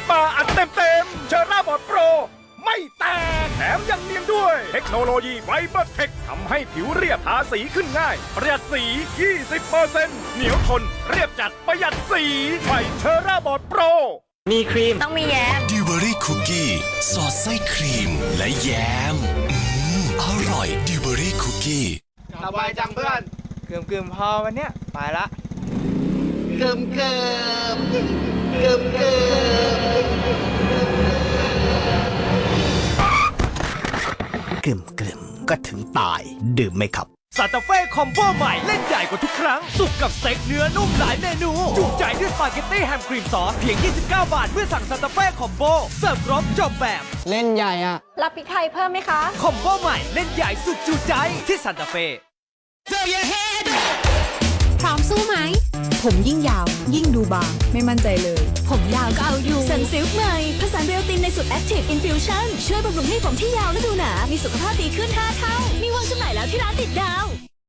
ดมาอัดเต็มเต็มๆเชอร่าบอดโปร ไม่แตกแถมยังเนียนด้วย เทคโนโลยีไฟเบอร์เทคทำให้ผิวเรียบทาสีขึ้นง่าย ประหยัดสี 20%เหนียวทน เรียบจัดประหยัดสีใหม่เชอร่าบอดโปร มีครีม ต้องมีแย้มดิวเบอรี่คุกกี้สอดไส้ครีมและแยมอืมอร่อยดิวเบอรี่คุกกี้ สบายจังเพื่อนเกืมเกืมๆพอวันเนี้ยไปละ เกิมเกิมเกิมเกิ กลึมกลึมก็ถึงตายดื่มไหมครับ ซานตาเฟ่คอมโบใหม่เล่นใหญ่กว่าทุกครั้ง สุกกับสเต็กเนื้อนุ่มหลายเมนู จุใจด้วยสปาเกตตี้แฮมครีมซอสเพียง 29 บาท เมื่อสั่งซานตาเฟ่คอมโบเสิร์ฟครบจบแบบ เล่นใหญ่อะรับพริกไทยเพิ่มไหมคะ คอมโบใหม่เล่นใหญ่สุดจุใจที่ซานตาเฟ่พร้อมสู้ไหม ผมยิ่งยาว ยิ่งดูบาง ไม่มั่นใจเลย ผมยาวก็เอาอยู่สันซิลค์ใหม่ผสานเบลตินในสูตร Active Infusion ช่วยบำรุงให้ผมที่ยาวและดูหนา มีสุขภาพดีขึ้น 5 เท่า